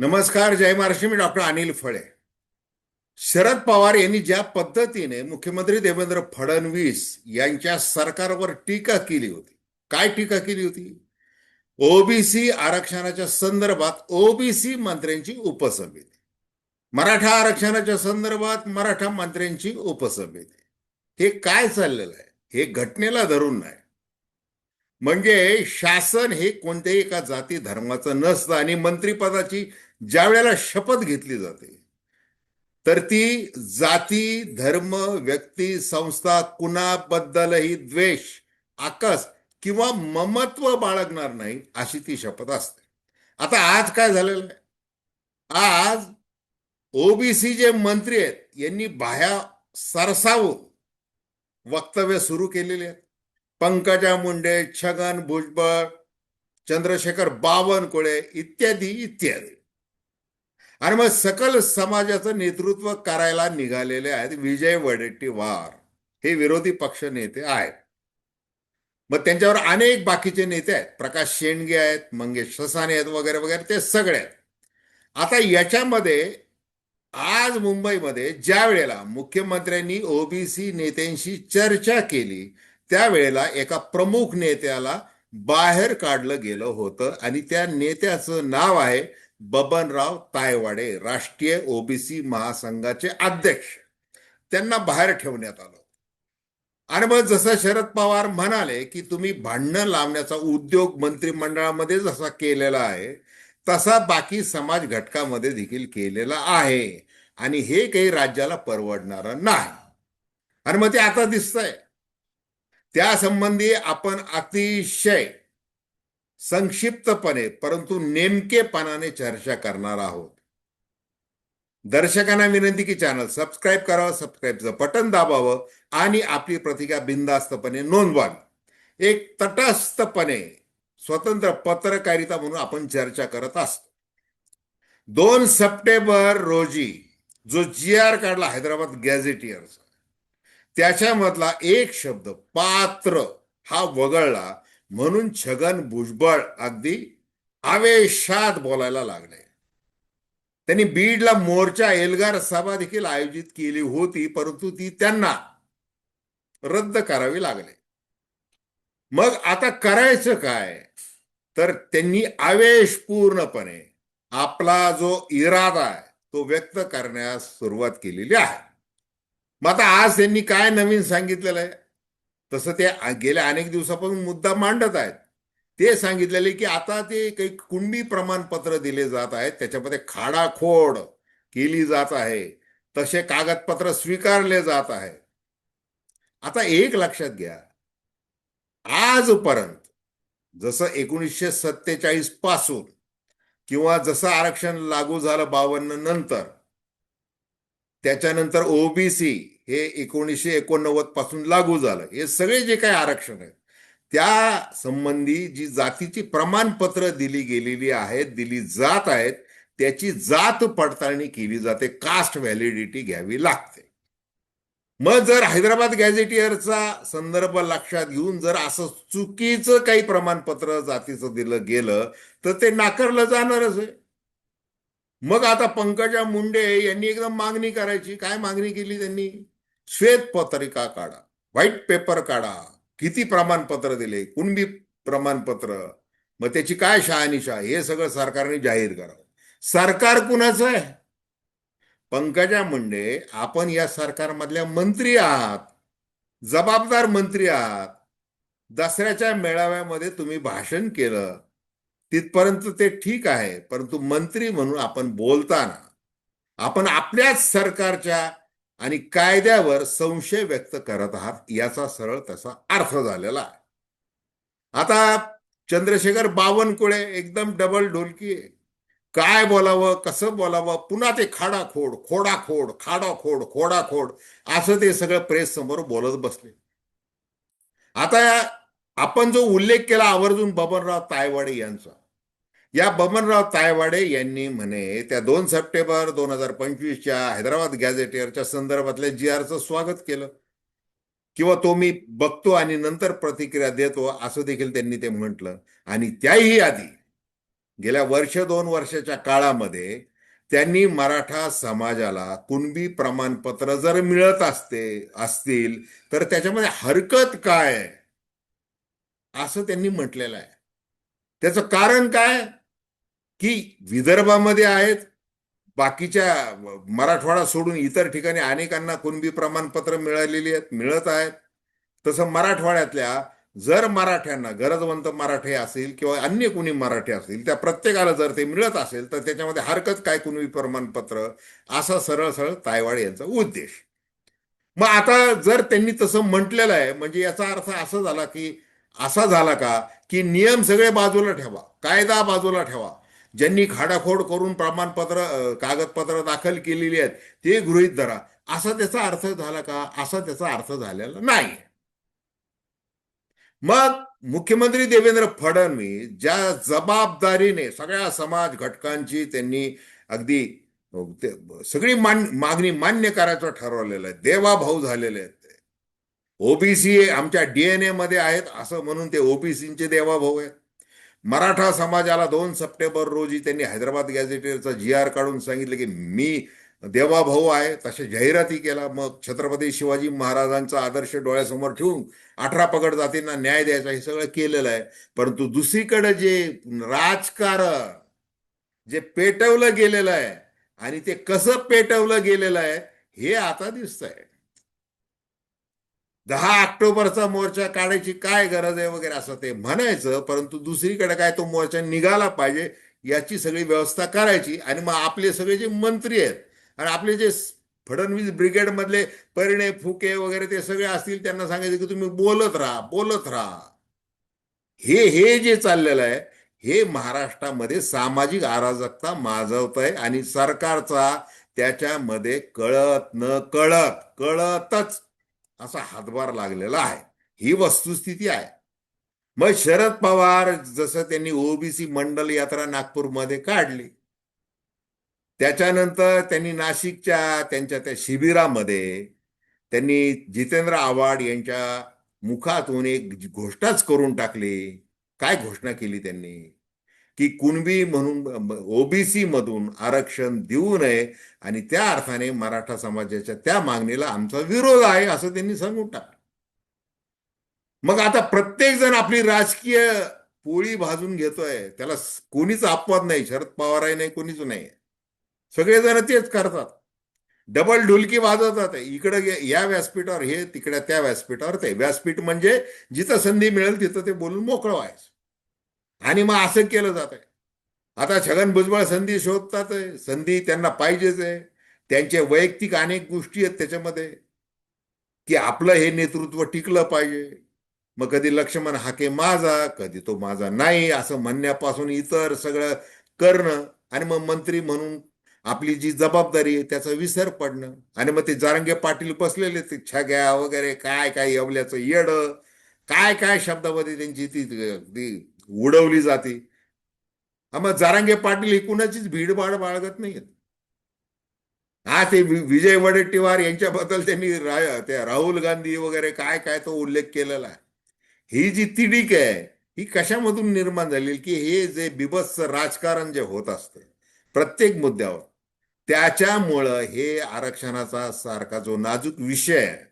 नमस्कार जय महाराष्ट्र. मी डॉक्टर अनिल फळे. शरद पवार यांनी ज्या पद्धतीने मुख्यमंत्री देवेंद्र फडणवीस यांच्या सरकारवर टीका केली होती काय टीका केली होती? ओबीसी आरक्षणाच्या संदर्भात ओबीसी मंत्र्यांची उपसमिती मराठा आरक्षणाच्या संदर्भात मराठा मंत्र्यांची उपसमिती हे काय चाललेलं आहे? हे घटनेला धरून नाही. म्हणजे शासन हे कोणत्याही एका जाती धर्माचं नसतं आणि मंत्रिपदाची ज्या वेळेला शपथ घेतली जाते तर ती जाती धर्म व्यक्ती संस्था कुणाबद्दलही द्वेष आकस किंवा ममत्व बाळगणार नाही अशी ती शपथ असते. आता आज काय झालेलं आहे? आज ओबीसी जे मंत्री आहेत यांनी बाह्या सरसावून वक्तव्य सुरू केलेले आहेत. पंकजा मुंडे छगन भुजबळ चंद्रशेखर बावनकुळे इत्यादी इत्यादी. आणि मग सकल समाजाचं नेतृत्व करायला निघालेले आहेत विजय वडेट्टीवार. हे विरोधी पक्ष नेते आहेत. मग त्यांच्यावर अनेक बाकीचे नेते आहेत. प्रकाश शेंडगे आहेत मंगेश ससाने आहेत वगैरे वगैरे ते सगळे आहेत. आता याच्यामध्ये आज मुंबईमध्ये ज्या वेळेला मुख्यमंत्र्यांनी ओबीसी नेत्यांशी चर्चा केली त्यावेळेला एका प्रमुख नेत्याला बाहेर काढलं गेलं होतं. आणि त्या नेत्याचं नाव आहे बबनराव तायवाडे राष्ट्रीय ओबीसी महासंघाचे अध्यक्ष. त्यांना बाहेर ठेवण्यात आलं आणि मग जसं शरद पवार म्हणाले की तुम्ही भांडणं लावण्याचा उद्योग मंत्रिमंडळामध्ये जसा केलेला आहे तसा बाकी समाज घटकामध्ये देखील केलेला आहे. आणि हे काही राज्याला परवडणारं नाही. आणि मग ते आता दिसतंय. त्यासंबंधी आपण अतिशय संक्षिप्तपणे परंतु नेमकेपणाने चर्चा करणार आहोत. दर्शकांना विनंती की चॅनल सबस्क्राईब करावं सबस्क्राईबचं बटन दाबावं आणि आपली प्रतिक्रिया बिंदास्तपणे नोंदवावी. एक तटस्थपणे स्वतंत्र पत्रकारिता म्हणून आपण चर्चा करत असतो. दोन सप्टेंबर रोजी जो जी आर काढला हैदराबाद गॅझेटियरचा त्याच्यामधला एक शब्द पात्र हा वगळला म्हणून छगन भुजबळ अगदी आवेशात बोलायला लागले. त्यांनी बीडला मोर्चा एल्गार सभा देखील आयोजित केली होती परंतु ती त्यांना रद्द करावी लागले. मग आता करायचं काय? तर त्यांनी आवेश पूर्णपणे आपला जो इरादा आहे तो व्यक्त करण्यास सुरुवात केलेली आहे. मग आता आज त्यांनी काय नवीन सांगितलेलं आहे? तसं ते गेल्या अनेक दिवसापासून मुद्दा मांडत आहेत. ते सांगितलेले की आता ते काही कुणबी प्रमाणपत्र दिले जात आहेत. त्याच्यामध्ये खाडाखोड केली जात आहे. तसे कागदपत्र स्वीकारले जात आहे आता एक लक्षात घ्या. आजपर्यंत जसं एकोणीसशे सत्तेचाळीसपासून किंवा जसं आरक्षण लागू झालं बावन्न नंतर त्याच्यानंतर ओबीसी हे एकोणीसशे एकोणनव्वदपासून लागू झालं. हे सगळे जे काही आरक्षण आहेत त्या संबंधी जी जातीची प्रमाणपत्र दिली गेलेली आहेत दिली जात आहेत त्याची जात पडताळणी केली जाते कास्ट व्हॅलिडिटी घ्यावी लागते. मग जर हैदराबाद गॅझेटियरचा संदर्भ लक्षात घेऊन जर असं चुकीचं काही प्रमाणपत्र जातीचं दिलं गेलं तर ते नाकारलं जाणारच आहे. मग आता पंकजा मुंडे यांनी एकदम मागणी करायची. काय मागणी केली त्यांनी? श्वेत पत्रिका काढा. व्हाईट पेपर काढा. किती प्रमाणपत्र दिले? कुणबी प्रमाणपत्र? मग त्याची काय शहानिशा? हे सगळं सरकारने जाहीर करावं. सरकार कुणाचं आहे? पंकजा मुंडे आपण या सरकारमधल्या मंत्री आहात. जबाबदार मंत्री आहात. दसऱ्याच्या मेळाव्यामध्ये तुम्ही भाषण केलं. तिथपर्यंत ते ठीक आहे परंतु मंत्री म्हणून आपण बोलताना आपण आपल्याच सरकारच्या आणि कायद्यावर संशय व्यक्त करत आहात याचा सरळ तसा अर्थ झालेला आहे. आता चंद्रशेखर बावनकुळे एकदम डबल ढोलकी काय बोलावं कसं बोलावं पुन्हा ते खाडाखोड खोडाखोड खाडाखोड खोडाखोड असं ते सगळं प्रेस समोर बोलत बसले. आता आपण जो उल्लेख केला आवर्जून बबनराव तायवाडे यांचा या बबनराव तायवाडे यांनी म्हणे त्या दोन सप्टेंबर दोन हजार पंचवीसच्या हैदराबाद गॅझेटियरच्या संदर्भातल्या जी आरचं स्वागत केलं. किंवा तो मी बघतो आणि नंतर प्रतिक्रिया देतो असं देखील त्यांनी ते म्हटलं. आणि त्याही आधी गेल्या वर्ष दोन वर्षाच्या काळामध्ये त्यांनी मराठा समाजाला कुणबी प्रमाणपत्र जर मिळत असते असतील तर त्याच्यामध्ये हरकत काय? असं त्यांनी म्हटलेलं आहे. त्याचं कारण काय? की विदर्भामध्ये आहेत बाकीच्या मराठवाडा सोडून इतर ठिकाणी अनेकांना कुणबी प्रमाणपत्र मिळालेली आहेत मिळत आहेत. तसं मराठवाड्यातल्या जर मराठ्यांना गरजवंत मराठे असेल किंवा अन्य कुणी मराठी असतील त्या प्रत्येकाला जर ते मिळत असेल तर त्याच्यामध्ये हरकत काय कुणबी प्रमाणपत्र? असा सरळ सरळ तायवाड यांचा उद्देश. मग आता जर त्यांनी तसं म्हटलेलं आहे म्हणजे याचा अर्थ असा झाला की असा झाला का की नियम सगळे बाजूला ठेवा कायदा बाजूला ठेवा. ज्यांनी खाडाखोड करून प्रमाणपत्र कागदपत्र दाखल केलेली आहेत ते गृहीत धरा. असा त्याचा अर्थ झाला का? असा त्याचा अर्थ झालेला नाही. मग मुख्यमंत्री देवेंद्र फडणवीस ज्या जबाबदारीने सगळ्या समाज घटकांची त्यांनी अगदी सगळी मान मागणी मान्य करायचं ठरवलेलं आहे. देवाभाऊ झालेले आहेत ओबीसी आमच्या डीएनए मध्ये आहेत असं म्हणून ते ओबीसीचे देवाभाऊ आहेत. मराठा समाजाला दोन सप्टेंबर रोजी त्यांनी हैदराबाद गॅझेटेरचा जी आर काढून सांगितलं की मी देवाभाऊ आहे तसे जाहिराती केला. मग छत्रपती शिवाजी महाराजांचा आदर्श डोळ्यासमोर ठेवून अठरा पगड जातींना न्याय द्यायचा हे सगळं केलेलं आहे. परंतु दुसरीकडे जे राजकारण जे पेटवलं गेलेलं आहे आणि ते कसं पेटवलं गेलेलं आहे हे आता दिसतंय. दहा ऑक्टोबरचा मोर्चा काढायची काय गरज आहे वगैरे असं ते म्हणायचं परंतु दुसरीकडे काय तो मोर्चा निघाला पाहिजे याची सगळी व्यवस्था करायची आणि मग आपले सगळे जे मंत्री आहेत आणि आपले जे फडणवीस ब्रिगेड मधले फुके वगैरे ते सगळे असतील त्यांना सांगायचं की तुम्ही बोलत राहा बोलत राहा. हे हे जे चाललेलं आहे हे महाराष्ट्रामध्ये सामाजिक अराजकता माजवत आहे आणि सरकारचा त्याच्यामध्ये कळत न कळत कळतच. असा हातभार लागलेला आहे. ही वस्तुस्थिती आहे. मग शरद पवार जसं त्यांनी ओबीसी मंडल यात्रा नागपूरमध्ये काढली. त्याच्यानंतर त्यांनी नाशिकच्या त्यांच्या त्या शिबिरामध्ये त्यांनी जितेंद्र आव्हाड यांच्या मुखातून एक घोषणाच करून टाकली. काय घोषणा केली त्यांनी? की कुणबी म्हणून ओबीसी मधून आरक्षण देऊ नये आणि त्या अर्थाने मराठा समाजाच्या त्या मागणीला आमचा विरोध आहे असं त्यांनी सांगून टाकलं. मग आता प्रत्येक जण आपली राजकीय पोळी भाजून घेतोय त्याला कोणीच अपवाद नाही शरद पवारही नाही कोणीच नाही. सगळेजण तेच करतात. डबल ढुलकी वाजवतात. इकडे या व्यासपीठावर हे तिकडे त्या व्यासपीठावर ते. व्यासपीठ म्हणजे जिथं संधी मिळेल तिथं ते बोलून मोकळं व्हायचं. आणि मग असं केलं जात आहे आता छगन भुजबळ संधी शोधतात आहे. संधी त्यांना पाहिजेच आहे. त्यांचे वैयक्तिक अनेक गोष्टी आहेत त्याच्यामध्ये. की आपलं हे नेतृत्व टिकलं पाहिजे. मग कधी लक्ष्मण हाके माझा कधी तो माझा नाही असं म्हणण्यापासून इतर सगळं करणं आणि मग मंत्री म्हणून आपली जी जबाबदारी आहे त्याचा विसर पडणं. आणि मग ते जारंगे पाटील बसलेले ते छग्या वगैरे काय काय येवल्याचं येड. काय काय शब्दामध्ये त्यांची ती ती उडवली जाते. हा मग जारांगे पाटील ही कुणाचीच भीडभाड बाळगत नाहीत हा ते विजय वडेट्टीवार यांच्याबद्दल त्यांनी त्या राहुल गांधी वगैरे काय काय तो उल्लेख केलेला आहे. ही जी तिडीक आहे ही कशामधून निर्माण झाली? की हे जे बिभत्स राजकारण जे होत असतं प्रत्येक मुद्द्यावर त्याच्यामुळं हे आरक्षणाचा सारखा जो नाजूक विषय आहे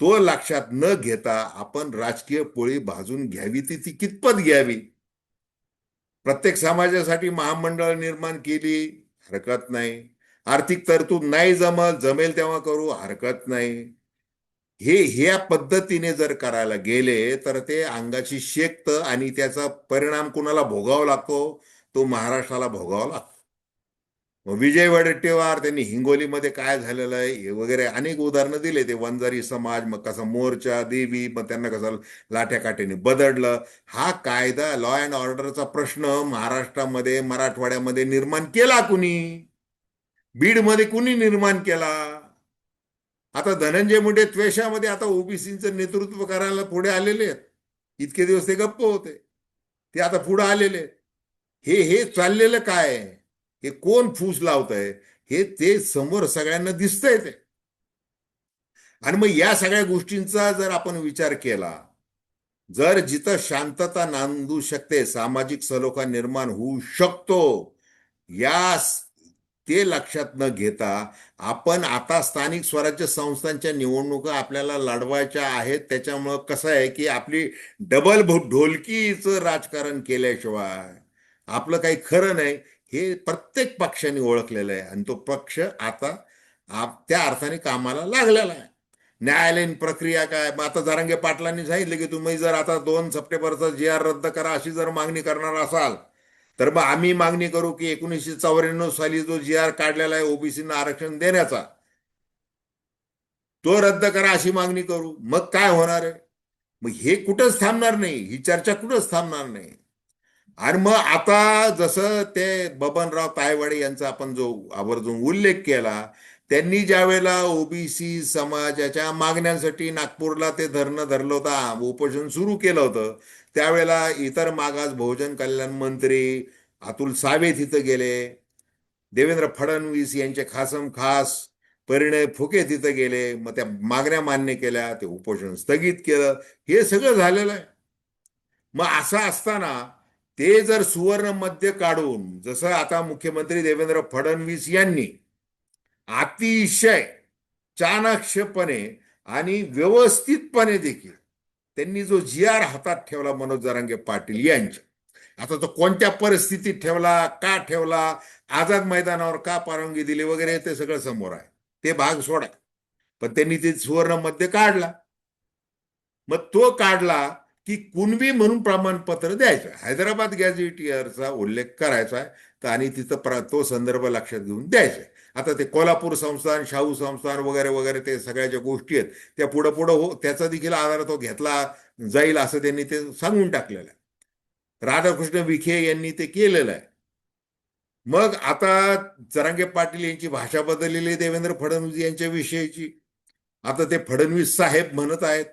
तो लक्षात न घेता आपण राजकीय पोळी भाजून घ्यावी ती ती कितपत घ्यावी? प्रत्येक समाजासाठी महामंडळ निर्माण केली हरकत नाही. आर्थिक तरतूद नाही जमल जमेल तेव्हा करू हरकत नाही. हे ह्या पद्धतीने जर करायला गेले तर ते अंगाची शेकतं आणि त्याचा परिणाम कुणाला भोगावा लागतो? तो महाराष्ट्राला भोगावा लागतो. मग विजय वडेट्टीवार त्यांनी हिंगोलीमध्ये काय झालेलं आहे हे वगैरे अनेक उदाहरणं दिले ते. वंजारी समाज मग कसा मोर्चा देवी मग त्यांना कसं लाठ्याकाठीने बदडलं. हा कायदा लॉ अँड ऑर्डरचा प्रश्न महाराष्ट्रामध्ये मराठवाड्यामध्ये निर्माण केला कुणी? बीडमध्ये कुणी निर्माण केला? आता धनंजय मुंडे त्वेषामध्ये आता ओबीसीचं नेतृत्व करायला पुढे आलेले आहेत. इतके दिवस ते गप्प होते. ते आता पुढे आलेले हे हे चाललेलं काय आहे? हे कोण फूस लावत आहे हे ते समोर सगळ्यांना दिसतंय ते. आणि मग या सगळ्या गोष्टींचा जर आपण विचार केला जर जिथं शांतता नांदू शकते सामाजिक सलोखा निर्माण होऊ शकतो या ते लक्षात न घेता आपण आता स्थानिक स्वराज्य संस्थांच्या निवडणुका आपल्याला लढवायच्या आहेत. त्याच्यामुळं कसं आहे की आपली डबल ढोलकीचं राजकारण केल्याशिवाय आपलं काही खरं नाही. हे प्रत्येक पक्षाने ओळखलेलं आहे. आणि तो पक्ष आता आप- त्या अर्थाने कामाला लागलेला आहे. न्यायालयीन प्रक्रिया काय? मग आता जरांगे पाटलांनी सांगितलं की तुम्ही जर आता दोन सप्टेंबरचा जी आर रद्द करा अशी जर मागणी करणार असाल तर मग आम्ही मागणी करू की एकोणीसशे चौऱ्याण्णव साली जो जी आर काढलेला आहे ओबीसीना आरक्षण देण्याचा तो रद्द करा अशी मागणी करू. मग काय होणार आहे? मग हे कुठंच थांबणार नाही. ही चर्चा कुठंच थांबणार नाही. आणि मग आता जसं ते बबनराव तायवाडे यांचा आपण जो आवर्जून उल्लेख केला त्यांनी ज्या वेळेला ओबीसी समाजाच्या मागण्यांसाठी नागपूरला ते धरणं धरलं होतं उपोषण सुरू केलं होतं त्यावेळेला इतर मागास बहुजन कल्याण मंत्री अतुल सावे तिथं गेले देवेंद्र फडणवीस यांचे खासम खास परिणय फुके तिथं गेले मग त्या मागण्या मान्य केल्या ते उपोषण स्थगित केलं हे सगळं झालेलं आहे. मग असं असताना ते जर सुवर्ण मध्य काढून जसं आता मुख्यमंत्री देवेंद्र फडणवीस यांनी अतिशय चाणाक्षपणे आणि व्यवस्थितपणे देखील त्यांनी जो जी आर हातात ठेवला मनोज जरांगे पाटील यांच्या आता तो कोणत्या परिस्थितीत ठेवला का ठेवला आझाद मैदानावर का परवानगी दिली वगैरे ते सगळं समोर आहे. ते भाग सोडा. पण त्यांनी ते सुवर्णमध्ये काढला. मग तो काढला की कुणबी म्हणून प्रमाणपत्र द्यायचं. हैदराबाद गॅझेटियरचा उल्लेख करायचा आहे तर आणि तिथं प्र तो संदर्भ लक्षात घेऊन द्यायचा. आहे आता ते कोल्हापूर संस्थान शाहू संस्थान वगैरे वगैरे ते सगळ्या ज्या गोष्टी आहेत त्या पुढं पुढं हो त्याचा देखील आधार तो घेतला जाईल असं त्यांनी ते सांगून टाकलेलं आहे. राधाकृष्ण विखे यांनी ते केलेलं आहे. मग आता जरांगे पाटील यांची भाषा बदललेली आहे देवेंद्र फडणवीस यांच्या विषयीची. आता ते फडणवीस साहेब म्हणत आहेत.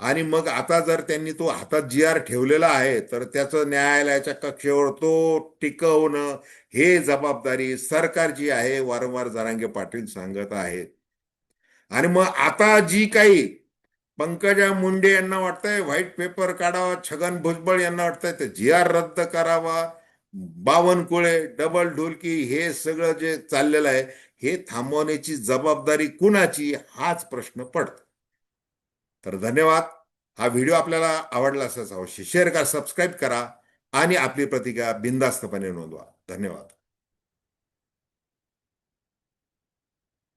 आणि मग आता जर त्यांनी तो हातात जी आर ठेवलेला आहे तर त्याचं न्यायालयाच्या कक्षेवर तो टिकवणं हे जबाबदारी सरकार जी आहे वारंवार जरांगे पाटील सांगत आहेत. आणि मग आता जी काही पंकजा मुंडे यांना वाटतंय व्हाईट पेपर काढावा छगन भुजबळ यांना वाटतंय ते जी आर रद्द करावा बावनकुळे डबल ढोलकी हे सगळं जे चाललेलं आहे हे थांबवण्याची जबाबदारी कुणाची हाच प्रश्न पडतो. तर धन्यवाद. हा व्हिडिओ आपल्याला आवडला असाच अवश्य शेअर करा सबस्क्राईब करा आणि आपली प्रतिक्रिया बिनधास्तपणे नोंदवा. धन्यवाद.